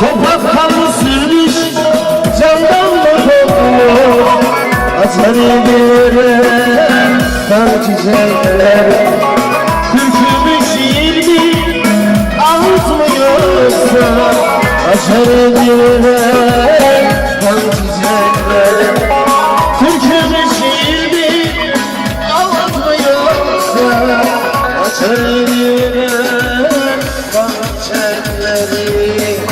Toprak kanlı sürmüş Candan da kokmuyor Açar yere Kan çiçekler Türkümü şiir mi Ağıt mı yoksa? Açar yere Kan çiçekler Türkümü şiir çekmedi